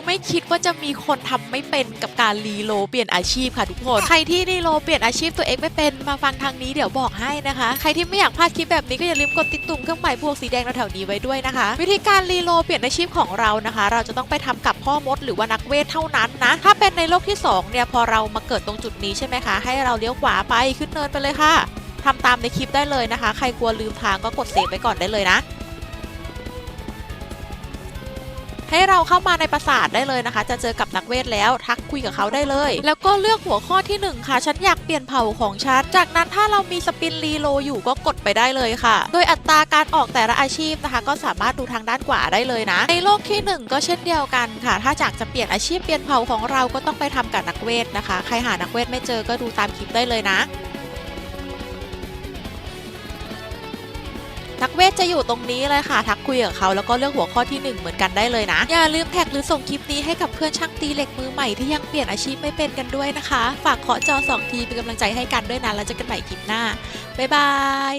คือไม่คิดว่าจะมีคนทำไม่เป็นกับการรีโลเปลี่ยนอาชีพค่ะทุกคน ใครที่รีโลเปลี่ยนอาชีพตัวเองไม่เป็นมาฟังทางนี้เดี๋ยวบอกให้นะคะ ใครที่ไม่อยากพลาดคลิปแบบนี้ก็อย่าลืมกดติดตุ่มเครื่องหมายพวกสีแดงแถวๆนี้ไว้ด้วยนะคะ วิธีการรีโลเปลี่ยนอาชีพของเรานะคะ เราจะต้องไปทำกับพ่อมดหรือว่านักเวทเท่านั้นนะ ถ้าเป็นในโลกที่สองเนี่ยพอเรามาเกิดตรงจุดนี้ใช่ไหมคะ ให้เราเลี้ยวขวาไปขึ้นเนินไปเลยค่ะทำตามในคลิปได้เลยนะคะ ใครกลัวลืมทางก็กดเซฟไว้ก่อนได้เลยนะ ให้เราเข้ามาในปราสาทได้เลยนะคะ จะเจอกับนักเวทแล้วทักคุยกับเขาได้เลย แล้วก็เลือกหัวข้อที่หนึ่งค่ะ ฉันอยากเปลี่ยนเผ่าของฉัน จากนั้นถ้าเรามีสปินรีโลอยู่ก็กดไปได้เลยค่ะ โดยอัตราการออกแต่ละอาชีพนะคะ ก็สามารถดูทางด้านขวาได้เลยนะ ในโลกที่หนึ่งก็เช่นเดียวกันค่ะ ถ้าจากจะเปลี่ยนอาชีพเปลี่ยนเผ่าของเราก็ต้องไปทำกับนักเวทนะคะ ใครหานักเวทไม่เจอก็ดูตามคลิปได้เลยนะ นักเวทจะอยู่ตรงนี้เลยค่ะ ทักคุยกับเขาแล้วก็เลือกหัวข้อที่ 1 เหมือนกันได้เลยนะ อย่าลืมแท็กหรือส่งคลิปนี้ให้กับเพื่อนช่างตีเหล็กมือใหม่ที่ยังเปลี่ยนอาชีพไม่เป็นกันด้วยนะคะ ฝากเคาะจอ2ทีเป็นกำลังใจให้กันด้วยนะแล้วเจอกันใหม่คลิปหน้าบ๊ายบาย